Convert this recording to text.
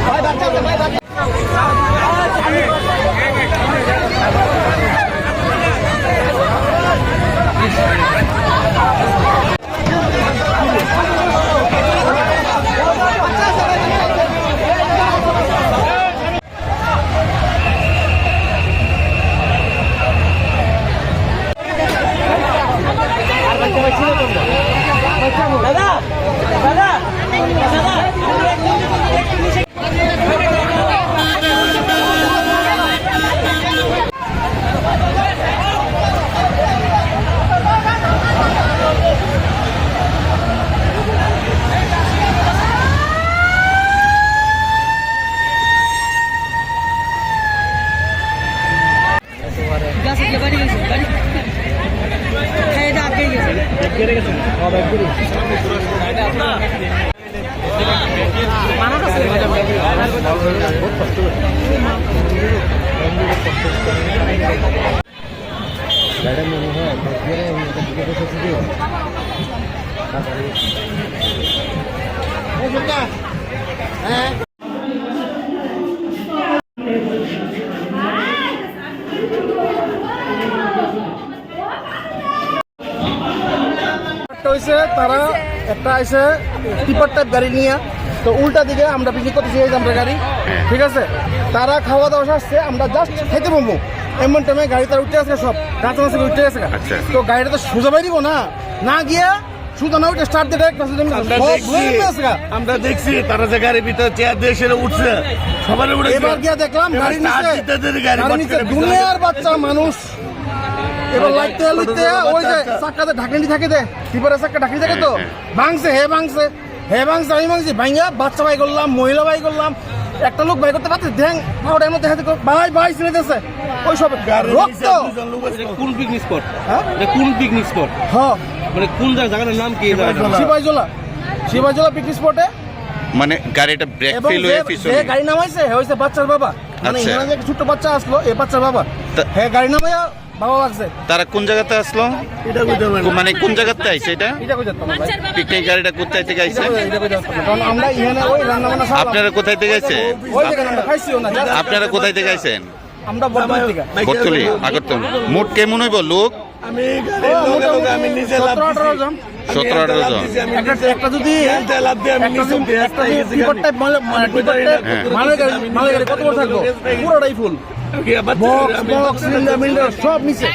গাছে বাচ্চা ভাই গেছে বাড়ি খাইয়ে দিয়ে আটকে গেছে মানা আছে একটা হয়েছে তারা একটা আছে টিপার টাইপ গাড়ি নিয়ে। তো উল্টা দিকে আমরা করতেছি এই আমরা গাড়ি। ঠিক আছে? তারা খাওয়া দাওয়া আসছে আমরা জাস্ট খেতে পাবো এমন টাইমে গাড়ি তার উঠে আসে সব। কাঁচা মাছ উঠে গেছে আচ্ছা। তো গাড়িটা তো সোজা বাইরিব না। না গিয়ে না স্টার্ট দিয়ে ডাইরেক্ট আমরা দেখছি। আমরা দেখছি তারা যে গাড়ির ভিতরে চেয়ার দিয়ে সেটা উঠছে। সবার উপরে এবার গিয়ে দেখলাম নিচে নিচে দুনিয়ার বাচ্চা মানুষ। এবার লাইতে লইতে ওই যে। চাক্কাতে ঢাকনি থাকে দে চাক্কা ঢাকনি থাকে তো। ভাঙছে হে ভাঙছে হে ভাঙছে আমি ভাঙছি ভাঙিয়া বাচ্চা বাই করলাম মহিলা বাই করলাম একটা লোক বাই করতে পারছে ধ্যাং পাউডার মধ্যে হাতে ভাই ভাই ছেড়ে দিয়েছে। ওই সব রক্ত। কোন পিকনিক স্পট হ্যাঁ? কোন পিকনিক স্পট হ্যাঁ মানে কোন জায়গা জায়গাটার নাম কি? শিবাজলা। শিবাজলা পিকনিক স্পটে মানে গাড়িটা ব্রেক ফেল হয়ে পিছনে। গাড়ি নামাইছে হইছে বাচ্চার বাবা। মানে আচ্ছা। এখানে যে ছোট্ট বাচ্চা আসলো এই বাচ্চার বাবা। হ্যাঁ গাড়ি নামাইয়া লাগছে তারা কোন জায়গাতে আসলো। মানে কোন জায়গাতে আইছে এটা? পিকনিক গাড়িটা কোথায় থেকে আইছে? আপনারা কোথায় থেকে আইছে আপনারা কোথায় থেকে আইছেন? আমরা মোট কেমন হইব লোক? আমি নিজে লাভ সতেরো আঠারো জন। একটা যদি কত বড় থাকব? পুরোটাই ফুল বক্স বক্স সিলিন্ডার মিলিন্ডার সব নিচে